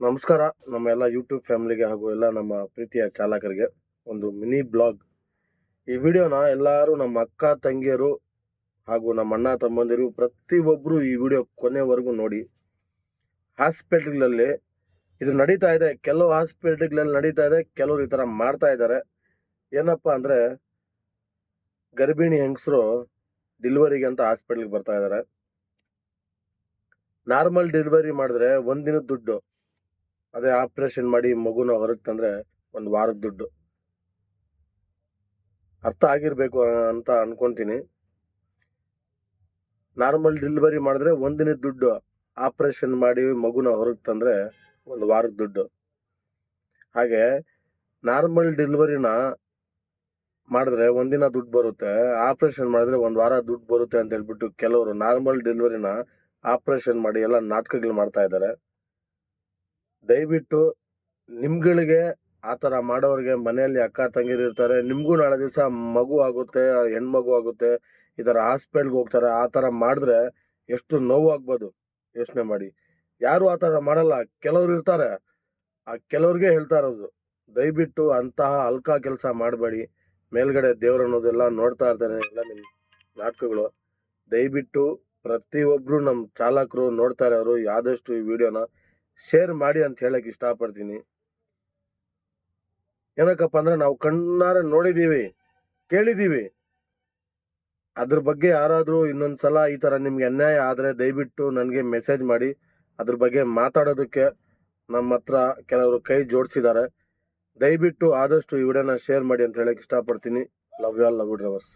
ನಮಸ್ಕಾರ. ನಮ್ಮ ಎಲ್ಲ ಯೂಟ್ಯೂಬ್ ಫ್ಯಾಮಿಲಿಗೆ ಹಾಗೂ ಎಲ್ಲ ನಮ್ಮ ಪ್ರೀತಿಯ ಚಾಲಕರಿಗೆ ಒಂದು ಮಿನಿ ಬ್ಲಾಗ್. ಈ ವಿಡಿಯೋನ ಎಲ್ಲರೂ ನಮ್ಮ ಅಕ್ಕ, ತಂಗಿಯರು ಹಾಗೂ ನಮ್ಮ ಅಣ್ಣ, ತಮ್ಮಂದಿರು ಪ್ರತಿಯೊಬ್ಬರು ಈ ವಿಡಿಯೋ ಕೊನೆವರೆಗೂ ನೋಡಿ. ಹಾಸ್ಪಿಟ್ಲ್ಗಳಲ್ಲಿ ಇದು ನಡೀತಾ ಇದೆ. ಕೆಲವು ಹಾಸ್ಪಿಟ್ಲ್ಗಳಲ್ಲಿ ನಡೀತಾ ಇದೆ, ಕೆಲವರು ಈ ಥರ ಮಾಡ್ತಾ ಇದ್ದಾರೆ. ಏನಪ್ಪ ಅಂದರೆ ಗರ್ಭಿಣಿ ಹೆಂಗಸರು ಡಿಲಿವರಿಗೆ ಅಂತ ಹಾಸ್ಪಿಟ್ಲಿಗೆ ಬರ್ತಾ ಇದ್ದಾರೆ. ನಾರ್ಮಲ್ ಡೆಲಿವರಿ ಮಾಡಿದ್ರೆ ಒಂದಿನದ ದುಡ್ಡು. ಅದೇ ಆಪ್ರೇಷನ್ ಮಾಡಿ ಮಗುನ ಹೊರಗೆ ತಂದ್ರೆ ಒಂದು ವಾರದ ದುಡ್ಡು. ಅರ್ಥ ಆಗಿರಬೇಕು ಅಂತ ಅನ್ಕೊಂತೀನಿ. ನಾರ್ಮಲ್ ಡೆಲಿವರಿ ಮಾಡಿದ್ರೆ ಒಂದಿನ ದುಡ್ಡು ಆಪ್ರೇಷನ್ ಮಾಡಿ ಮಗುನ ಹೊರಗೆ ತಂದರೆ ಒಂದು ವಾರದ ದುಡ್ಡು. ಹಾಗೆ ನಾರ್ಮಲ್ ಡೆಲಿವರಿನ ಮಾಡಿದ್ರೆ ಒಂದಿನ ದುಡ್ಡು ಬರುತ್ತೆ ಆಪ್ರೇಷನ್ ಮಾಡಿದ್ರೆ ಒಂದು ವಾರ ದುಡ್ಡು ಬರುತ್ತೆ ಅಂತ ಹೇಳ್ಬಿಟ್ಟು ಕೆಲವರು ನಾರ್ಮಲ್ ಡೆಲಿವರಿನ ಆಪ್ರೇಷನ್ ಮಾಡಿ ಎಲ್ಲ ನಾಟಕಗಳು ಮಾಡ್ತಾ ಇದ್ದಾರೆ. ದಯವಿಟ್ಟು ನಿಮ್ಗಳಿಗೆ ಆ ಥರ ಮಾಡೋರಿಗೆ ಮನೆಯಲ್ಲಿ ಅಕ್ಕ ತಂಗಿರು ಇರ್ತಾರೆ, ನಿಮಗೂ ನಾಳೆ ದಿವಸ ಮಗು ಆಗುತ್ತೆ, ಹೆಣ್ಮಗು ಆಗುತ್ತೆ, ಈ ಥರ ಹಾಸ್ಪಿಟ್ಲ್ಗೆ ಹೋಗ್ತಾರೆ, ಆ ಥರ ಮಾಡಿದ್ರೆ ಎಷ್ಟು ನೋವು ಆಗ್ಬೋದು ಯೋಚನೆ ಮಾಡಿ. ಯಾರು ಆ ಥರ ಮಾಡಲ್ಲ, ಕೆಲವ್ರು ಇರ್ತಾರೆ, ಆ ಕೆಲವ್ರಿಗೆ ಹೇಳ್ತಾ ಇರೋದು, ದಯವಿಟ್ಟು ಅಂತಹ ಅಲ್ಕಾ ಕೆಲಸ ಮಾಡಬೇಡಿ, ಮೇಲ್ಗಡೆ ದೇವ್ರು ಅನ್ನೋದೆಲ್ಲ ನೋಡ್ತಾ ಇರ್ತಾರೆ ಎಲ್ಲ ನಿಮ್ಮ ನಾಟಕಗಳು. ದಯವಿಟ್ಟು ಪ್ರತಿಯೊಬ್ಬರು ನಮ್ಮ ಚಾಲಕರು ನೋಡ್ತಾರೆ ಅವರು ಆದಷ್ಟು ಈ ವಿಡಿಯೋನ ಶೇರ್ ಮಾಡಿ ಅಂತ ಹೇಳಕ್ ಇಷ್ಟಪಡ್ತೀನಿ. ಏನಕ್ಕಪ್ಪ ಅಂದ್ರೆ ನಾವು ಕಣ್ಣಾರೆ ನೋಡಿದೀವಿ, ಕೇಳಿದೀವಿ. ಅದ್ರ ಬಗ್ಗೆ ಯಾರಾದರೂ ಇನ್ನೊಂದ್ಸಲ ಈ ಥರ ನಿಮ್ಗೆ ಅನ್ಯಾಯ ಆದರೆ ದಯವಿಟ್ಟು ನನಗೆ ಮೆಸೇಜ್ ಮಾಡಿ. ಅದ್ರ ಬಗ್ಗೆ ಮಾತಾಡೋದಕ್ಕೆ ನಮ್ಮ ಹತ್ರ ಕೆಲವರು ಕೈ ಜೋಡಿಸಿದ್ದಾರೆ. ದಯವಿಟ್ಟು ಆದಷ್ಟು ಈ ವಿಡಿಯೋನ ಶೇರ್ ಮಾಡಿ ಅಂತ ಹೇಳಕ್ ಇಷ್ಟಪಡ್ತೀನಿ. Love you all love drivers